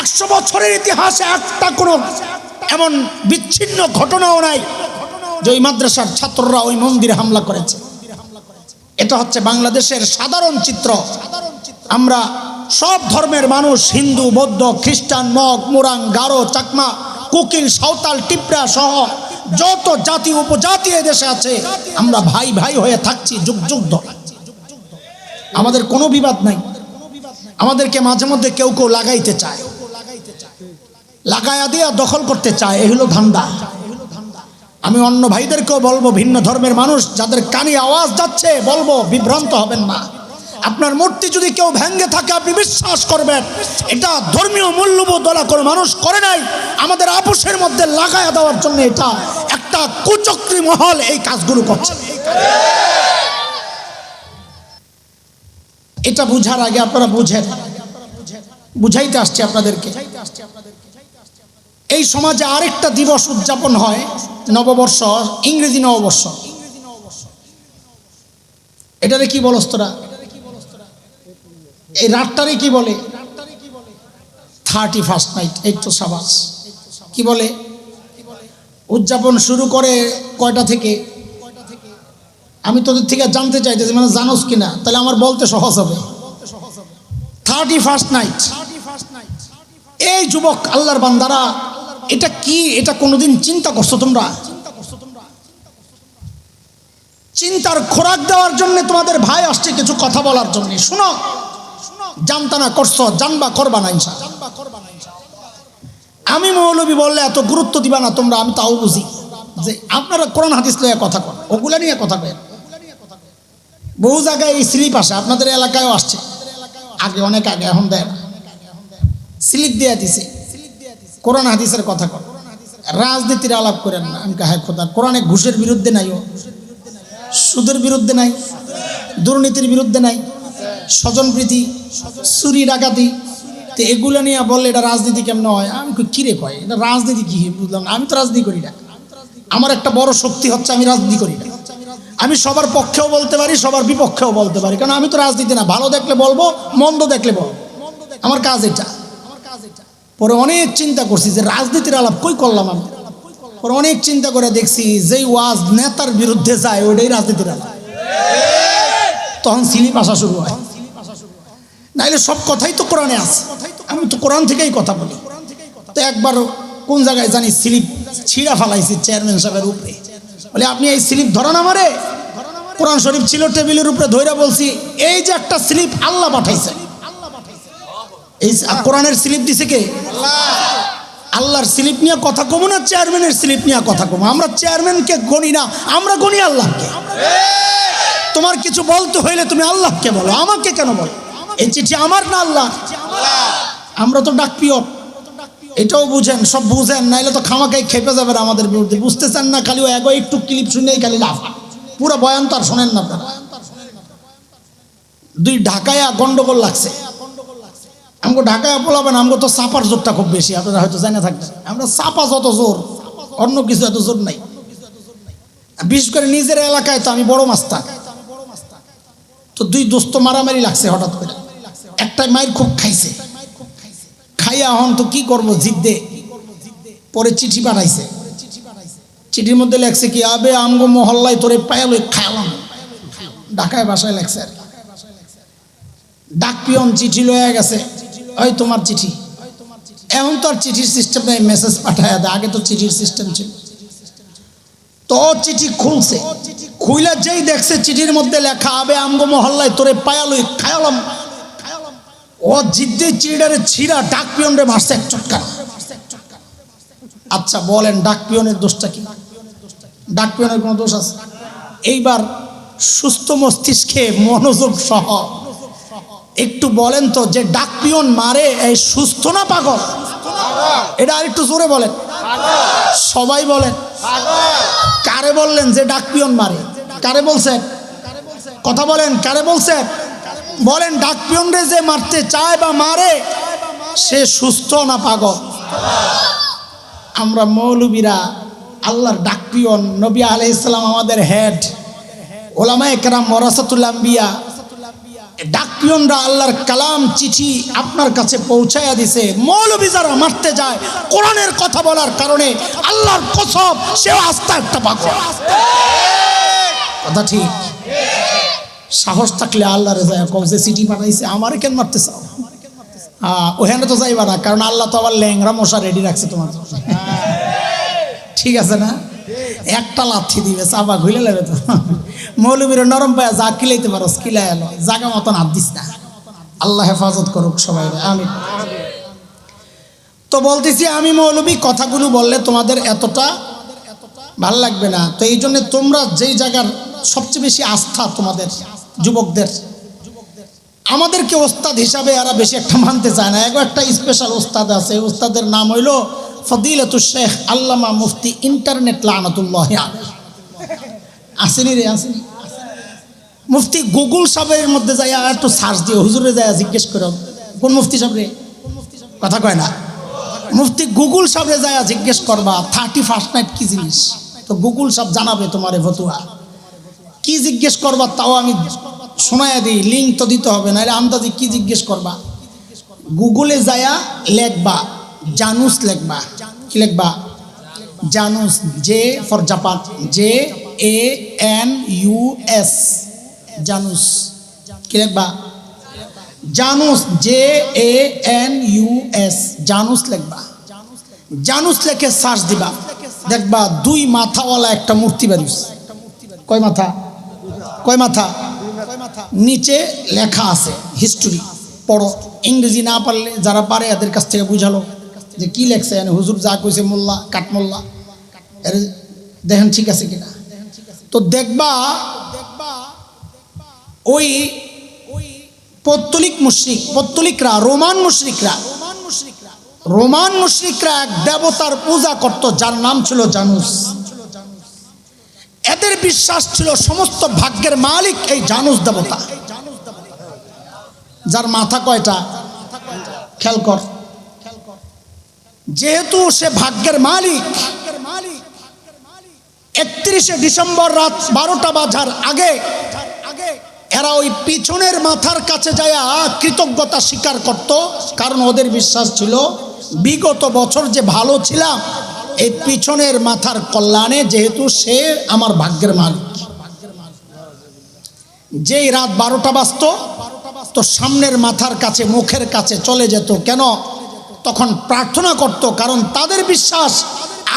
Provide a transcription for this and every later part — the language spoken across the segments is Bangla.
একশো বছরের ইতিহাসে একটা কোনো এমন বিচ্ছিন্ন ঘটনাও নাই যে ওই মাদ্রাসার ছাত্ররা ওই মন্দিরে হামলা করেছে। এটা হচ্ছে বাংলাদেশের সাধারণ চিত্র। আমরা সব ধর্মের মানুষ, হিন্দু, বৌদ্ধ, খ্রিস্টান, মগ, মোরাং, গারো, চাকমা, কুকিল, সাঁওতাল, টিপরা সহ যত জাতি, উপজাতি দেশে আছে, আমরা ভাই ভাই হয়ে থাকছি, যুগ যুগ ধরে। আমাদের কোনো বিবাদ নাই। আমাদেরকে মাঝে মধ্যে কেউ কেউ লাগাইতে চায়। লাগায়া দিয়া দখল করতে চায় এই হলো ধান্দা। আমি অন্য ভাইদেরকেও বলব, ভিন্ন ধর্মের মানুষ, যাদের কানে আওয়াজ যাচ্ছে, বলব, বিভ্রান্ত হবেন না। আপনার মূর্তি যদি কেউ ভেঙ্গে থাকে, আপনি বিশ্বাস করবেন, এটা ধর্মীয় মূল্যবোধ ওলা কোনো মানুষ করে নাই। আমাদের আপোষের মধ্যে লাগায়া দেওয়ার জন্য এটা একটা কুচক্রী মহল এই কাজগুলো করছে। এটা বুঝার আগে আপনারা বুঝেন। বুঝাইতে আসছে আপনাদেরকে। এই সমাজে আরেকটা দিবস উদযাপন হয়, নববর্ষ, ইংরেজি নববর্ষ। এটারে কি বলস তোরা এই রাতটারে কি বলে? থার্টি ফার্স্ট নাইট এই তো সাবাস কি বলে? উদযাপন শুরু করে কয়টা থেকে? আমি তোদের থেকে জানতে চাইতেছি মানে জানোস কিনা? তাহলে আমার বলতে সহজ হবে। থার্টি ফার্স্ট নাইট এই যুবক, আল্লাহর বান্দারা, এটা কি? এটা কোনোদিন চিন্তা করছ তোমরা? চিন্তার খোরাক দেওয়ার জন্য তোমাদের ভাই আসছে কিছু কথা বলার জন্য। শুনো। জানতা না, করছ, জানবা, করবা না, ইনশা। আমি মৌলবী বললে এত গুরুত্ব দিবা না তোমরা, আমি তাও বুঝি। যে আপনারা কোরআন, হাদিস লইয়া কথা কন, ওগুলা নিয়ে কথা কেন বহু জায়গায় এই স্লিপ আসে আপনাদের এলাকায়ও আসছে। আগে অনেক আগে এখন দেয় না। স্লিপ দিয়ে দিছে। কোরআন হাদিসের কথা কর রাজনীতির আলাপ করেন না। আমি কাহে খোদা কোরআনে ঘুষের বিরুদ্ধে নাই ও। সুদের বিরুদ্ধে নাই। দুর্নীতির বিরুদ্ধে নাই। স্বজন প্রীতি চুরি ডাকাতি। তো এগুলো নিয়ে বললে এটা রাজনীতি কেমন হয়? আমি কই, কি রে কয়? এটা রাজনীতি কি? বুঝলাম আমি তো রাজনীতি করি না। আমার একটা বড় শক্তি হচ্ছে আমি রাজনীতি করি না। আমি সবার পক্ষেও বলতে পারি, সবার বিপক্ষেও বলতে পারি। কারণ আমি তো রাজনীতি না, ভালো দেখলে বলব, মন্দ দেখলে বলব। আমার কাজ এটা। পরে অনেক চিন্তা করছি যে রাজনীতির আলাপ কই করলাম আমি? পরে অনেক চিন্তা করে দেখছি যেই ওয়াজ নেতার বিরুদ্ধে যায়, ওইটাই রাজনীতির আলাপ। তখন স্লিপ আসা শুরু হয়। নাইলে সব কথাই তো কোরআনে আছে। আমি তো কোরআন থেকেই কথা বলি। তো একবার কোন জায়গায় জানি স্লিপ ছিঁড়া ফালাইছি চেয়ারম্যান সাহেবের উপরে। বলে, আপনি এই স্লিপ ধরেন আমারে। কোরআন শরীফ ছিল টেবিলের উপরে ধইরা বলছি, এই যে একটা স্লিপ আল্লাহ পাঠাইছে। এই কোরআনের স্লিপ দিছে কে? আল্লাহর স্লিপ নিয়ে কথা কমো না চেয়ারম্যানের স্লিপ নিয়ে কথা কমো? আমরা চেয়ারম্যানকে গণি না, আমরা গণি আল্লাহকে। তোমার কিছু বলতে হইলে তুমি আল্লাহকে বলো, আমাকে কেন বলো? এই চিঠি আমার না আল্লাহ আমরা তো ডাক পিয়র এটাও বুঝেন, সব বুঝেন, নাইলে তো খামাকাই খেপে যাবে আমাদের বিরুদ্ধে। বুঝতেছেন না খালি এগো একটু ক্লিপ শুনেই খালি লাফ। পুরো বয়ান তো আর শোনেন না দুই ঢাকায় গন্ডগোল লাগছে। আমাকে ঢাকায় বলাবেন আমাকে তো চাপার জোরটা খুব বেশি, আপনারা হয়তো জানে থাকবেন। আমরা চাপা যত জোর, অন্য কিছু এত জোর নাই। বিশেষ করে নিজের এলাকায় তো আমি বড় মাস্তা তো দুই দোস্ত মারামারি লাগছে হঠাৎ করে। একটা মায়ের খুব খাইছে। খাইয়া হন তো কি করব জিদ্দে? পরে চিঠি পাঠাইছে চিঠির মধ্যে লেখছে কি, আবে আমগো মহল্লায় তোরে পায়ালো খায়ালাম ঢাকায় বাসায় লেখছে ডাক পিয়ন চিঠি লয়ে গেছে, ওই তোমার চিঠি। এখন তো আর চিঠির সিস্টেম নেই মেসেজ পাঠায় দেয়। আগে তো চিঠির সিস্টেম ছিল। তো চিঠি খুলছে। খুইলা যেই দেখছে, চিঠির মধ্যে লেখা, আবে আমগো মহল্লায় তোরে পায়ালই খায়ালাম ও জিদ্দে চিড়ারে ছিঁড়া ডাক পিয়নরে মারছে এক চটকা আচ্ছা বলেন, ডাক পিয়নের দোষটা কি? ডাক পিয়নের কোনো দোষ আছে? এইবার সুস্থ মস্তিষ্কে মনোযোগ সহ একটু বলেন তো, যে ডাক পিয়ন মারে, এই সুস্থ না পাগল? এটা আর একটু জোরে বলেন। সবাই বলেন। কারে বললেন যে ডাক পিয়ন মারে? কারে বলছেন? কথা বলেন, কারে বলছেন? বলেন, ডাক পিয়নরে যে মারতে চায় বা মারে, সে সুস্থ না পাগল? আমরা মৌলবীরা আল্লাহর ডাক পিয়ন, নবী আলাই ইসলাম আমাদের হেড ওলামা একরাম মরাসাতুল আম্বিয়া ডাকিয়নরা আল্লাহর কালাম চিঠি আপনার কাছে পৌঁছাইয়া দিছে। মৌলবী যারা মারতে যায়, কোরআনের কথা বলার কারণে আল্লাহর কসম সেও আস্থা একটা পাগল। কথা ঠিক? সাহস থাকলে আল্লাহ রে যায় কম, যে চিঠি পাঠাইছে আমারে কেন মারতে চাও ওখানে তো যাইবা না, কারণ আল্লাহ তো আবার ল্যাংরা মশা রেডি রাখছে তোমার ঠিক আছে না? একটা লাথি দিবে, চাপা ঘুলে নেবে তো। মৌলবীর নরম পায়া যা কিলাইতে পারো কিলাই এলো জাগা মতন হাত দিস না। আল্লাহ হেফাজত করুক সবাই আমি তো বলতেছি, আমি মৌলবী, কথাগুলো বললে তোমাদের এতটা ভালো লাগবে না। তো এই জন্য তোমরা যেই জায়গার সবচেয়ে বেশি আস্থা তোমাদের যুবকদের। আমাদেরকে ওস্তাদ হিসাবে এরা বেশি একটা মানতে চায় না। এগো একটা স্পেশাল ওস্তাদ আছে। ওস্তাদের নাম হইল ফদিলতুল শেখ আল্লামা মুফতি ইন্টারনেট লানাতুল্লাহ আসেনি রে, আসেনি। মুফতি গুগল সাহেবের মধ্যে যাই একটু সার্চ দিয়ে হুজুরে যায় জিজ্ঞেস করো, কোন মুফতি সাহেব রে? কথা কয় না। মুফতি গুগল সাহেবে যায় জিজ্ঞেস করবা থার্টি ফার্স্ট নাইট কি জিনিস? তো গুগল সাহেব জানাবে তোমার এ ফতুয়া। কি জিজ্ঞেস করবা তাও আমি শোনায়া দিই লিঙ্ক তো দিতে হবে, নাহলে আন্দাজি কি জিজ্ঞেস করবা? গুগলে যায়া লেখবা, জানুস লেখবা। কি লেখবা? Janus J for Japan J A N U S Janus. কি লেখবা? Janus J A N U S Janus লেখবা। জানুস লেখে সার্চ দিবা। দেখবা দুই মাথাওয়ালা একটা মূর্তি বেরিস কয় মাথা? কয় মাথা? নিচে লেখা আছে হিস্টোরি পড়ো। ইংরেজি না পারলে যারা পারে এদের কাছ থেকে বুঝালো যে কি লেখছে। মানে হুজুর যা কইছে মোল্লা, কাঠমোল্লা। এর দেখেন ঠিক আছে কিনা? তো দেখবা, ওই পত্তলিক মুশরিক, পত্তলিকরা রোমান মুশরিকরা রোমান মুশরিকরা এক দেবতার পূজা করত, যার নাম ছিল জানুস। এদের বিশ্বাস ছিল সমস্ত ভাগ্যের মালিক এই জানুস দেবতা। যার মাথা কয়টা? খেয়াল কর। যেহেতু সে ভাগ্যের মালিক, একত্রিশে ডিসেম্বর রাত বারোটা বাজার আগে এরা ওই পিছনের মাথার কাছে যায় কৃতজ্ঞতা স্বীকার করত। কারণ ওদের বিশ্বাস ছিল, বিগত বছর যে ভালো ছিলাম এই পিছনের মাথার কল্যাণে যেহেতু সে আমার ভাগ্যের মালিক। যেই রাত বারোটা বাজত, তো সামনের মাথার কাছে, মুখের কাছে চলে যেত। কেন? তখন প্রার্থনা করত, কারণ তাদের বিশ্বাস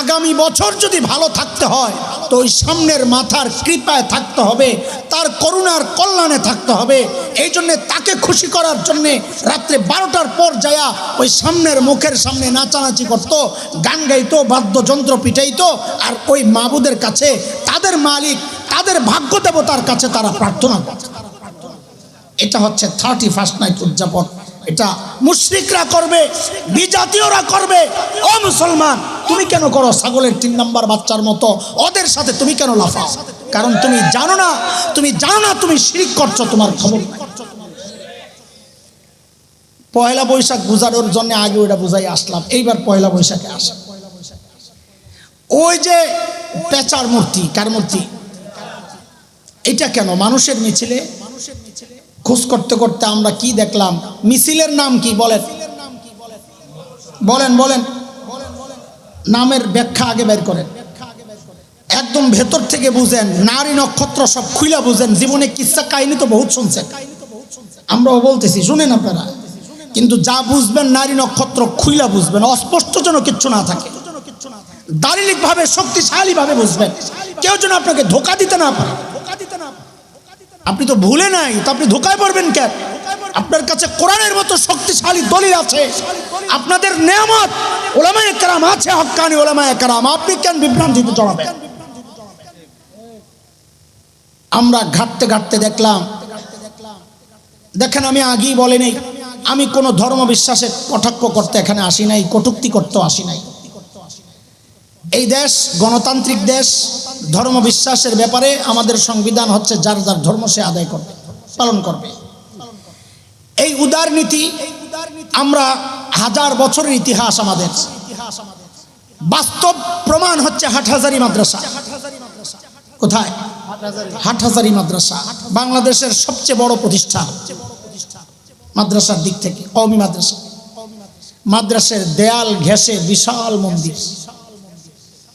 আগামী বছর যদি ভালো থাকতে হয়, তো ওই সামনের মাথার কৃপায় থাকতে হবে, তার করুণার কল্যাণে থাকতে হবে। এই জন্যে তাকে খুশি করার জন্যে রাত্রে বারোটার পর যায়া ওই সামনের মুখের সামনে নাচানাচি করতো, গান গাইতো, বাদ্যযন্ত্র পিটাইতো, আর ওই মাবুদের কাছে, তাদের মালিক, তাদের ভাগ্য দেবতার কাছে তারা প্রার্থনা করত। এটা হচ্ছে থার্টি ফার্স্ট নাইট উদযাপন। এটা মুশরিকরা করবে, বিজাতীয়রা করবে, ও মুসলমান। তুমি কেন করো ছাগলের তিন নাম্বার বাচ্চার মতো? ওদের সাথে তুমি কেন লাফাও? কারণ তুমি জানো না, তুমি জানো না তুমি শিরিক করছ তোমার খবর। পয়লা বৈশাখ বুঝানোর জন্য আগে ওটা বুঝাই আসলাম। এইবার পয়লা বৈশাখে আসা। ওই যে পেচার মূর্তি, কার মূর্তি? এটা কেন? মানুষের মিছিলে? খোঁজ করতে করতে আমরা কি দেখলাম? মিছিলের নাম কি বলেন? বলেন বলেন। নামের ব্যাখ্যা আগে বের করেন। একদম ভেতর থেকে বুঝেন, নারী নক্ষত্র সব খুইলা বুঝেন, জীবনে কিচ্ছা কাহিনী তো বহুত শুনছেন। আমরাও বলতেছি, শুনেন আপনারা। কিন্তু যা বুঝবেন নারী নক্ষত্র খুইলা বুঝবেন, অস্পষ্ট যেন কিচ্ছু না থাকে। দারিলিক ভাবে শক্তিশালী ভাবে বুঝবেন। কেউ যেন আপনাকে ধোকা দিতে না পারে। আপনি তো ভুলে নাই, তো আপনি ধোকায় পড়বেন কেন? আপনার কাছে কোরআনের মতো শক্তিশালী দলিল আছে। আপনাদের নেয়ামত ওলামায় কারাম আছে হক্কানি ওলামায় কারাম। আপনি কেন বিভ্রান্তিতে চড়াবেন আমরা ঘাটতে ঘাটতে দেখলাম। দেখেন আমি আগেই বলে নেই, আমি কোনো ধর্ম বিশ্বাসে কটাক্ষ করতে এখানে আসি নাই, কটুক্তি করতে আসি নাই। এই দেশ গণতান্ত্রিক দেশ, ধর্ম বিশ্বাসের ব্যাপারে আমাদের সংবিধান হচ্ছে যার যার ধর্ম সে আদায় করবে, পালন করবে। এই উদার নীতি আমরা হাজার বছরের ইতিহাস আমাদের। বাস্তব প্রমাণ হচ্ছে হাটহাজারি মাদ্রাসা। কোথায়? হাটহাজারি মাদ্রাসা। বাংলাদেশের সবচেয়ে বড় প্রতিষ্ঠান মাদ্রাসার দিক থেকে, কওমি মাদ্রাসা। মাদ্রাসার দেয়াল ঘেঁষে বিশাল মন্দির।